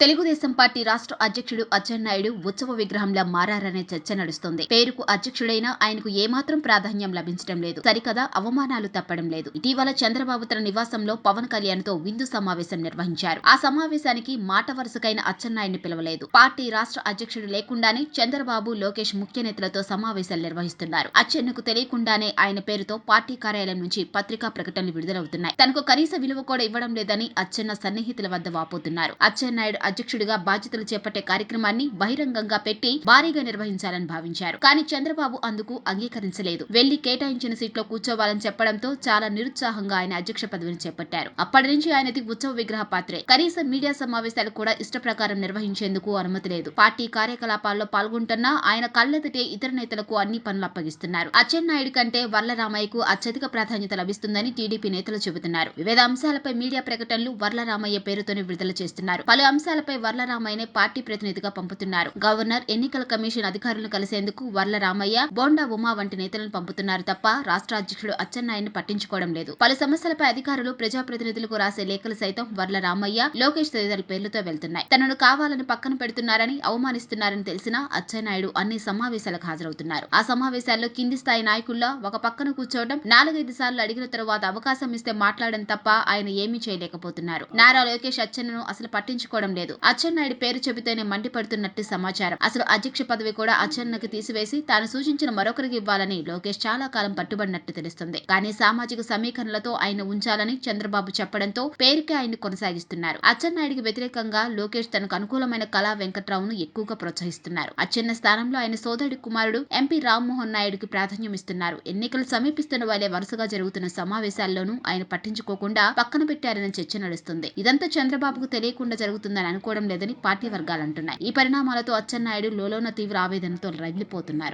Telugu Desam party రాష్ట్ర అధ్యక్షుడు అచ్చెన్నాయుడు ఉత్సవ విగ్రహంలా మారారనే చర్చ నడుస్తోంది. పేరుకు అధ్యక్షుడైనా ఆయనకు ఏమాత్రం ప్రాధాన్యం లభించడం లేదు. సరికదా అవమానాలు తప్పడం లేదు. ఇటీవల చంద్రబాబు తన నివాసంలో పవన్ కళ్యాణ్తో విందు సమావేశం నిర్వహించారు. ఆ సమావేశానికి మాట వరుసకైన అచ్చెన్నాయుడిని పిలవలేదు. పార్టీ రాష్ట్ర అధ్యక్షుడు లేకుండానే చంద్రబాబు లోకేష్ ముఖ్య నేతలతో సమావేశాలు నిర్వహిస్తున్నారు. అచ్చెన్నకు తెలియకుండానే ఆయన పేరుతో పార్టీ కార్యాలయం నుంచి పత్రికా ప్రకటనలు విడుదలవుతున్నాయి. తనకు కనీస విలువ కూడా ఇవ్వడం లేదని అచ్చెన్న సన్నిహితుల వద్ద వాపోతున్నారు. అచ్చెన్నాయుడు అధ్యక్షుడిగా బాధ్యతలు చేపట్టే కార్యక్రమాన్ని బహిరంగంగా పెట్టి భారీగా నిర్వహించాలని భావించారు. కానీ చంద్రబాబు అందుకు అంగీకరించలేదు. వెళ్ళి కేటాయించిన సీట్లో కూర్చోవాలని చెప్పడంతో చాలా నిరుత్సాహంగా ఆయన అధ్యక్ష పదవిని చేపట్టారు. అప్పటి నుంచి ఆయనది ఉత్సవ విగ్రహ పాత్రే. కనీసం మీడియా సమావేశాలు కూడా ఇష్టప్రకారం నిర్వహించేందుకు అనుమతి లేదు. పార్టీ కార్యకలాపాల్లో పాల్గొంటున్నా ఆయన కళ్ళెదిటే ఇతర నేతలకు అన్ని పనులు అప్పగిస్తున్నారు. అచ్చెన్నాయుడు కంటే వర్లరామయ్యకు అత్యధిక ప్రాధాన్యత లభిస్తుందని టీడీపీ నేతలు చెబుతున్నారు. వివిధ అంశాలపై మీడియా ప్రకటనలు వర్లరామయ్య పేరుతోనే విడుదల చేస్తున్నారు. పలు అంశాలు అంశాలపై వర్లరామయ్యనే పార్టీ ప్రతినిధిగా పంపుతున్నారు. గవర్నర్ ఎన్నికల కమిషన్ అధికారులను కలిసేందుకు వర్లరామయ్య బోండా ఉమా వంటి నేతలను పంపుతున్నారు తప్ప రాష్ట్ర అధ్యక్షుడు అచ్చెన్నాయుడిని పట్టించుకోవడం లేదు. పలు సమస్యలపై అధికారులు ప్రజాప్రతినిధులకు రాసే లేఖలు సైతం వర్ల రామయ్య లోకేష్ తదితరుల పేర్లతో వెళ్తున్నాయి. తనను కావాలని పక్కన పెడుతున్నారని అవమానిస్తున్నారని తెలిసినా అచ్చెన్నాయుడు అన్ని సమావేశాలకు హాజరవుతున్నారు. ఆ సమావేశాల్లో కింది స్థాయి నాయకుల్లో ఒక పక్కన కూర్చోవడం నాలుగైదు సార్లు అడిగిన తరువాత అవకాశం ఇస్తే మాట్లాడడం తప్ప ఆయన ఏమీ చేయలేకపోతున్నారు. నారా లోకేష్ అచ్చెన్నను అసలు పట్టించుకోవడం లేదు. లేదు. అచ్చెన్నాయుడు పేరు చెబితేనే మండిపడుతున్నట్టు సమాచారం. అసలు అధ్యక్ష పదవి కూడా అచ్చెన్నకు తీసివేసి తాను సూచించిన మరొకరికి ఇవ్వాలని లోకేష్ చాలా కాలం పట్టుబడినట్టు తెలుస్తుంది. కానీ సామాజిక సమీకరణలతో ఆయన ఉంచాలని చంద్రబాబు చెప్పడంతో పేరుకే ఆయన కొనసాగిస్తున్నారు. అచ్చెన్నాయుడికి వ్యతిరేకంగా లోకేష్ తనకు అనుకూలమైన కళా వెంకట్రావును ఎక్కువగా ప్రోత్సహిస్తున్నారు. అచ్చెన్న స్థానంలో ఆయన సోదరుడి కుమారుడు ఎంపీ రామ్మోహన్ నాయుడుకి ప్రాధాన్యం ఇస్తున్నారు ఎన్నికలు సమీపిస్తున్న వాళ్ళే వరుసగా జరుగుతున్న సమావేశాల్లోనూ ఆయన పట్టించుకోకుండా పక్కన పెట్టారనే చర్చ నడుస్తుంది. ఇదంతా చంద్రబాబుకు తెలియకుండా జరుగుతుందని అనుకోవడం లేదని పార్టీ వర్గాలు అంటున్నాయి. ఈ పరిణామాలతో అచ్చెన్నాయుడు లోలోన తీవ్ర ఆవేదనతో రగిలిపోతున్నారు.